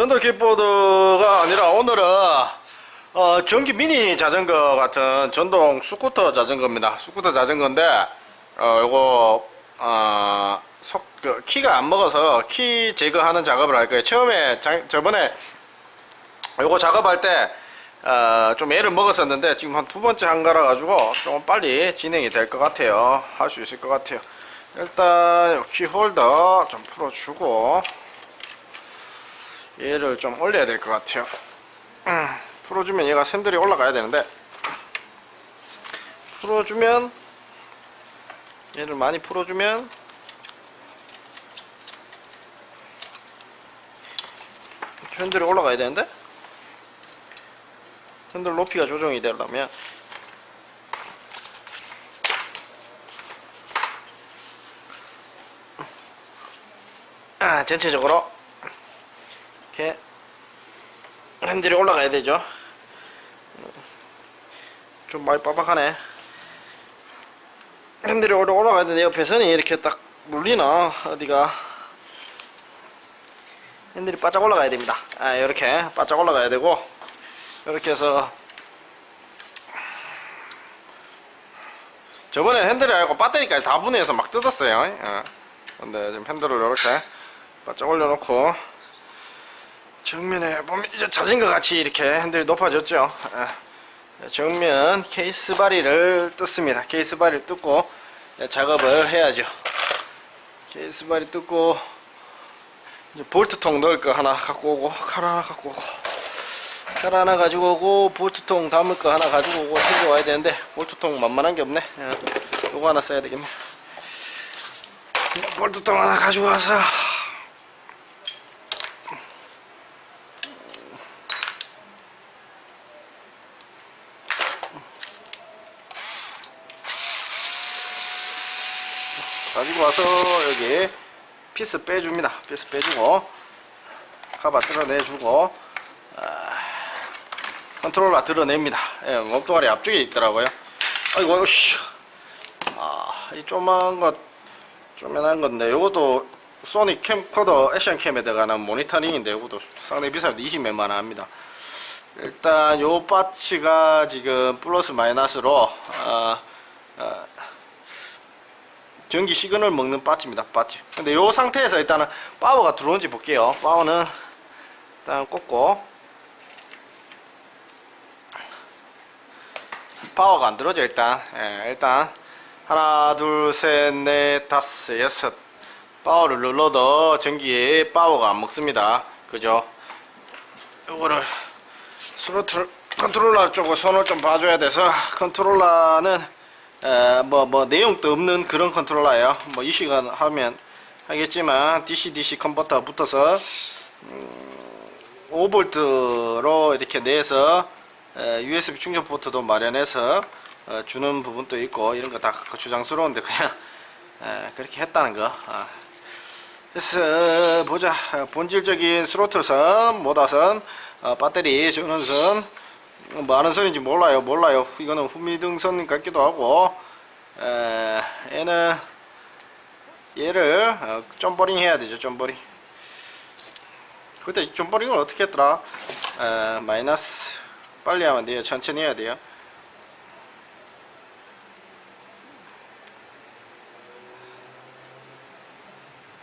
전도 킥보드가 아니라 오늘은 어, 전기 미니 자전거 같은 전동 스쿠터 자전거입니다. 스쿠터 자전거인데 어, 요거 어, 속, 그, 키가 안 먹어서 키 제거하는 작업을 할 거예요. 처음에 자, 저번에 요거 작업할 때 어, 좀 애를 먹었었는데 지금 한 두 번째 한가라 가지고 좀 빨리 진행이 될 것 같아요. 할 수 있을 것 같아요. 일단 요 키홀더 좀 풀어주고 얘를 좀 올려야 될 것 같아요. 음, 풀어주면 얘가 샌들이 올라가야 되는데 풀어주면 얘를 많이 풀어주면 샌들이 올라가야 되는데 핸들 높이가 조정이 되려면 아, 전체적으로 이렇게 핸들이 올라가야 되죠. 좀 많이 빡빡하네. 핸들이 올라- 올라가야 되는데 옆에서는 이렇게 딱 물리나 어디가. 핸들이 바짝 올라가야 됩니다. 아 이렇게 바짝 올라가야 되고. 이렇게 해서 저번에 핸들이 아니고 배터리까지 다 분해해서 막 뜯었어요. 예. 근데 지금 핸들을 이렇게 바짝 올려놓고 정면에 보면 이제 자전거 같이 이렇게 핸들이 높아졌죠 예. 정면 케이스 바리를 뜯습니다 케이스 바리를 뜯고 작업을 해야죠 케이스 바리 뜯고 이제 볼트통 넣을 거 하나 갖고 오고 칼 하나 갖고 오고 칼 하나 가지고 오고 볼트통 담을 거 하나 가지고 오고 챙겨 와야 되는데 볼트통 만만한 게 없네 예. 요거 하나 써야 되겠네 볼트통 하나 가지고 와서 와서 여기 피스 빼줍니다. 피스 빼주고 카바 뜯어내주고 아, 컨트롤러 드러냅니다. 예, 몸뚱아리 앞쪽에 있더라고요. 아이고 씨. 아, 이 조그만 것 조그만한 건데 요것도 소니 캠코더 액션 캠에 들어가는 모니터링인데 요것도 상당히 비쌉니다 20몇만 원 합니다. 일단 요 파츠가 지금 플러스 마이너스로 어, 어, 전기 시그널 먹는 빠치입니다 빠치. 근데 요 상태에서 일단은 파워가 들어온지 볼게요. 파워는 일단 꽂고. 파워가 안 들어져 일단. 예, 일단 하나 둘 셋 넷 다섯 여섯. 파워를 눌러도 전기에 파워가 안 먹습니다. 그죠? 요거를 스로틀 컨트롤러 쪽을 손을 좀 봐줘야 돼서 컨트롤러는 뭐 뭐 내용도 없는 그런 컨트롤러예요. 뭐 이 시간 하면 하겠지만 DC DC 컨버터 붙어서 음, 5볼트로 이렇게 내서 에, USB 충전 포트도 마련해서 어, 주는 부분도 있고 이런 거 다 주장스러운데 그냥 에, 그렇게 했다는 거. 아. 그래서 보자 어, 본질적인 스로틀선 모다선 어, 배터리 전원선 많은 선인지 몰라요. 몰라요. 이거는 후미등선 같기도 하고. 에, 얘는 얘를 어, 점버링 해야 되죠 점버링. 그때 점버링을 어떻게 했더라? 에, 마이너스. 빨리 하면 돼요. 천천히 해야 돼요.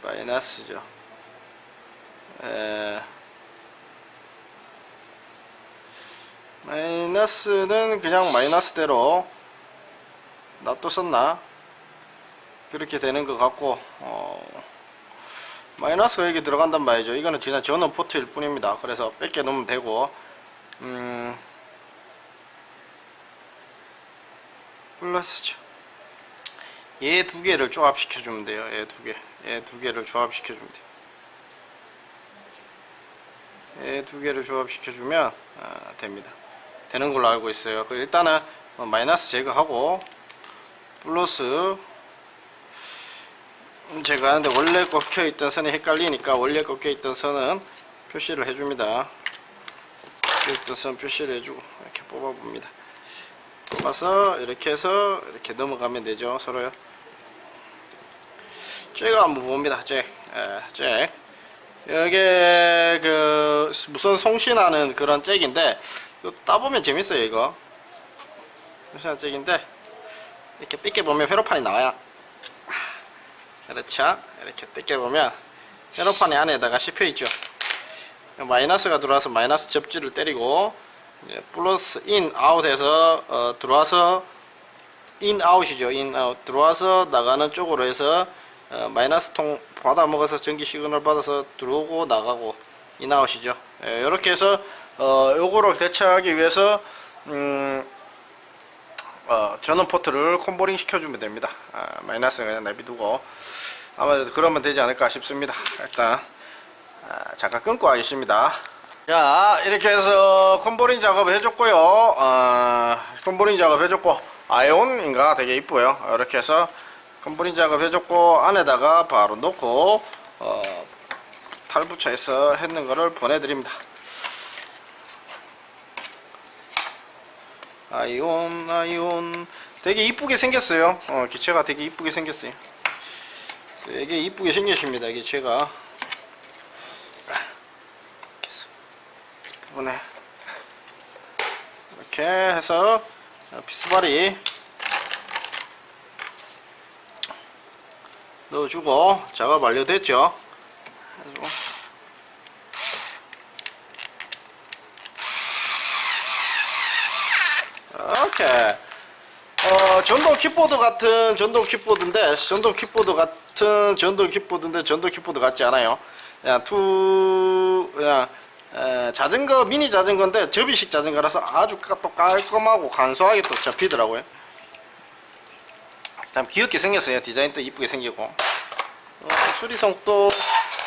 마이너스죠. 에, 마이너스는 그냥 마이너스대로 놔뒀었나? 그렇게 되는 것 같고 어, 마이너스가 여기 들어간단 말이죠. 이거는 그냥 전원 포트일 뿐입니다. 그래서 뺏겨 놓으면 되고 음, 플러스죠. 얘 두 개를 조합시켜 주면 돼요. 얘 두 개 얘 두 개를 조합시켜 주면 돼요. 얘 두 개를 조합시켜 주면 아, 됩니다 되는 걸로 알고 있어요. 그 일단은 뭐 마이너스 제거하고 플러스 제거하는데 원래 꺾여 있던 선이 헷갈리니까 원래 꺾여 있던 선은 표시를 해줍니다. 꺾여 있던 선 표시를 해주고 이렇게 뽑아 봅니다. 뽑아서 이렇게 해서 이렇게 넘어가면 되죠. 서로요. 잭을 한번 봅니다. 잭, 에, 잭. 이게 그 무슨 송신하는 그런 잭인데 이거 따보면 재밌어요 이거. 잭인데 이렇게 삐게 보면 회로판이 나와요. 그렇죠. 이렇게 삐게 보면 회로판이 안에다가 씹혀있죠. 마이너스가 들어와서 마이너스 접지를 때리고 플러스 인 아웃 해서 어, 들어와서 인 아웃이죠 인 아웃 들어와서 나가는 쪽으로 해서 어, 마이너스 통 받아 먹어서 전기 시그널 받아서 들어오고 나가고 인 아웃이죠 예, 이렇게 해서 어, 요거를 대처하기 위해서 음, 어, 전원 포트를 콤보링 시켜주면 됩니다 아, 마이너스 그냥 내비두고 아마도 그러면 되지 않을까 싶습니다 일단 아, 잠깐 끊고 하겠습니다. 자, 이렇게 해서 컴보링 작업 해줬고요. 어, 컴보링 작업 해줬고, 아이온인가 되게 이쁘요. 이렇게 해서 컴보링 작업 해줬고, 안에다가 바로 어, 탈부착해서 했는 거를 보내드립니다. 아이온, 아이온. 되게 이쁘게 생겼어요. 어, 기체가 되게 이쁘게 생겼어요. 되게 이쁘게 생겼습니다, 기체가. 부분에 이렇게 해서 비스바리 넣어주고 작업 완료됐죠 그래가지고 이렇게 어, 전동 킥보드 같은 전동 킥보드인데 전동 킥보드 같은 전동 킥보드인데 전동 킥보드 같지 않아요. 그냥 투 그냥 에, 자전거 미니 자전거인데 접이식 자전거라서 아주 까- 또 깔끔하고 간소하게 또 잡히더라고요. 참 귀엽게 생겼어요. 디자인도 이쁘게 생기고. 어, 수리성도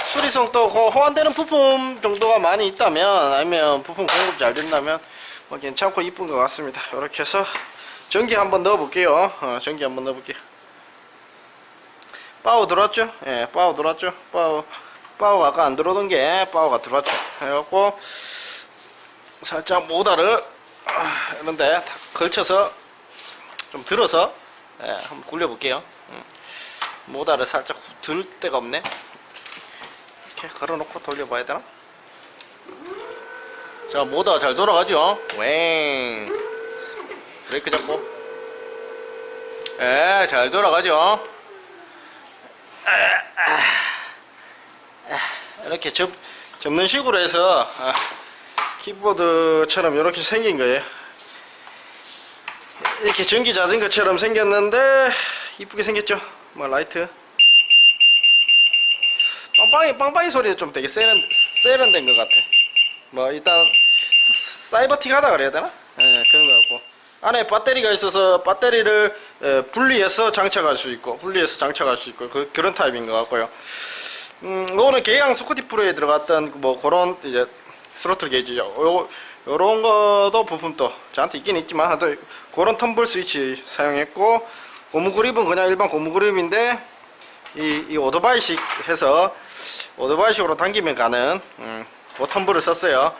수리성도 그 호환되는 부품 정도가 많이 있다면 아니면 부품 공급 잘 된다면 뭐 괜찮고 이쁜 것 같습니다. 이렇게 해서 전기 한번 넣어 볼게요. 어, 전기 한번 넣어 볼게요. 파워 들어왔죠? 예, 파워 들어왔죠? 파워 파워가 아까 안 들어오던 게 파워가 들어왔죠? 해갖고 살짝 모다를 아, 이런데 다 걸쳐서 좀 들어서 예, 한번 굴려 볼게요. 음. 모다를 살짝 들 데가 없네. 이렇게 걸어놓고 돌려봐야 되나 자 모다가 잘 돌아가죠? 웽. 브레이크 잡고. 예잘 돌아가죠? 이렇게 접, 접는 식으로 해서 아, 키보드처럼 이렇게 생긴 거예요. 이렇게 전기 자전거처럼 생겼는데 이쁘게 생겼죠? 뭐 라이트. 빵빵이 빵빵이 소리가 좀 되게 세련, 세련된 것 같아. 뭐 일단 사이버틱하다 그래야 되나 예, 그런 것 같고 안에 배터리가 있어서 배터리를 예, 분리해서 장착할 수 있고 분리해서 장착할 수 있고 그, 그런 타입인 것 같고요 음, 이거는 계양 스쿠티 프로에 들어갔던 뭐 그런 이제 스로틀 게이지죠. 요 요런 것도 부품 또 저한테 있긴 있지만 하여튼 그런 텀블 스위치 사용했고 고무 그립은 그냥 일반 고무 그립인데 이, 이 오토바이식 해서 오토바이식으로 당기면 가는 음, 그 텀블을 썼어요.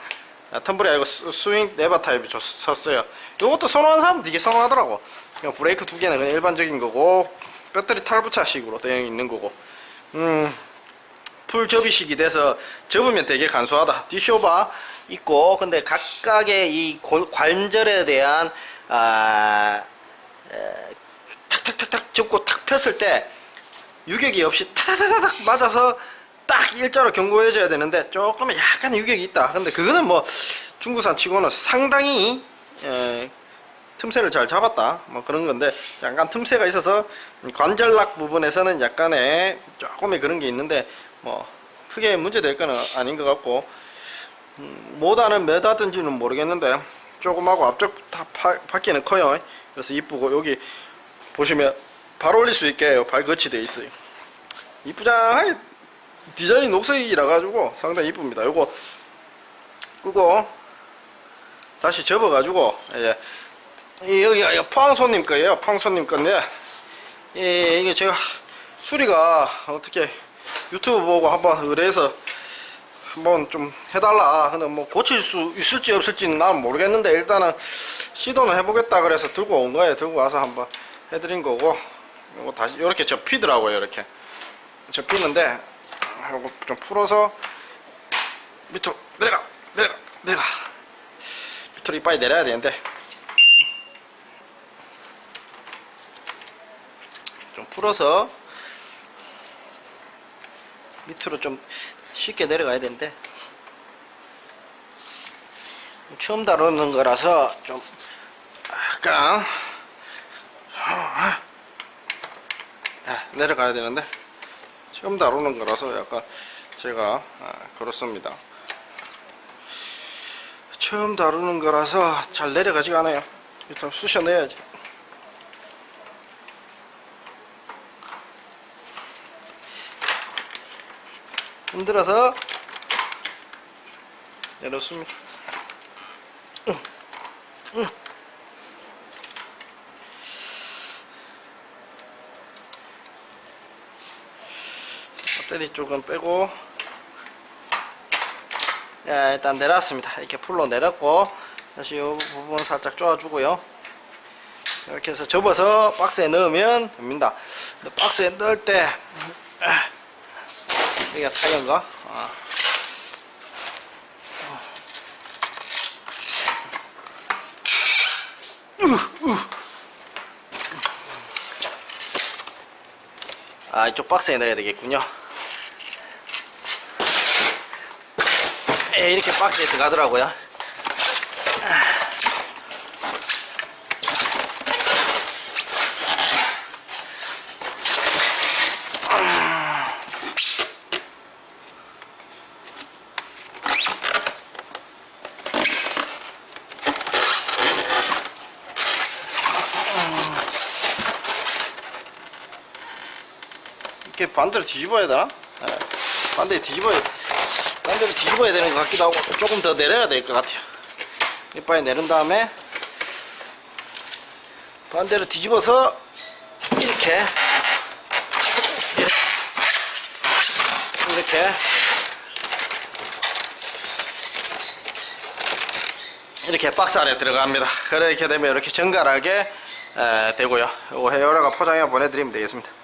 아, 텀블이 아니고 스, 스윙 레버 타입을 줬- 썼어요. 이것도 선호하는 사람 되게 선호하더라고. 그냥 브레이크 두 개는 그냥 일반적인 거고 배터리 탈부착식으로 되어 있는 거고. 음. 풀 접이식이 돼서 접으면 되게 간소하다. 디쇼바 있고 근데 각각의 이 골- 관절에 대한 아 에, 탁탁탁탁 접고 탁 폈을 때 유격이 없이 타다다닥 맞아서 딱 일자로 경고해줘야 되는데 조금 약간 유격이 있다. 근데 그거는 뭐 중국산 치고는 상당히 에, 틈새를 잘 잡았다. 뭐 그런 건데 약간 틈새가 있어서 관절락 부분에서는 약간의 조금의 그런 게 있는데 뭐 크게 문제될 거는 아닌 것 같고 음, 뭐다는 몇 하든지는 모르겠는데 조금하고 앞쪽 다 파, 바퀴는 커요. 그래서 이쁘고 여기 보시면 발 올릴 수 있게 발 거치 돼 있어요. 이쁘장하게 디자인이 녹색이라 가지고 상당히 이쁩니다. 요거 끄고 다시 접어 가지고 이 여기가 이거 포항손님 거예요. 포항손님 건데 예, 이게 제가 수리가 어떻게 유튜브 보고 한번 의뢰해서 한번 좀 해달라. 근데 뭐 고칠 수 있을지 없을지는 난 모르겠는데 일단은 시도는 해보겠다 그래서 들고 온 거예요. 들고 와서 한번 해드린 거고 이거 다시 이렇게 접히더라고요. 이렇게 접히는데 이거 좀 풀어서 밑으로 내려가 내려가 내려가. 밑으로 이빨이 내려야 되는데. 좀 풀어서 밑으로 좀 쉽게 내려가야 되는데. 처음 다루는 거라서 좀 약간 아, 내려가야 되는데 처음 다루는 거라서 약간 제가 아, 그렇습니다. 처음 다루는 거라서 잘 내려가지가 않아요. 일단 쑤셔 내야지. 흔들어서 내렸습니다 배터리 쪽은 빼고. 야, 일단 내렸습니다. 이렇게 풀로 내렸고 다시 이 부분 살짝 쪼아주고요. 이렇게 해서 접어서 박스에 넣으면 됩니다. 박스에 넣을 때 여기가 타이어인가? 아. 아 이쪽 박스에 넣어야 되겠군요 이렇게 박스에 들어가더라고요 이렇게 반대로 뒤집어야 되나? 네. 반대로 뒤집어야 반대로 뒤집어야 되는 것 같기도 하고 조금 더 내려야 될 것 같아요. 이빨에 내린 다음에 반대로 뒤집어서 이렇게 이렇게 이렇게 박스 안에 들어갑니다. 그렇게 되면 이렇게 정갈하게 에, 되고요. 요거 헤어라가 포장해 보내드리면 되겠습니다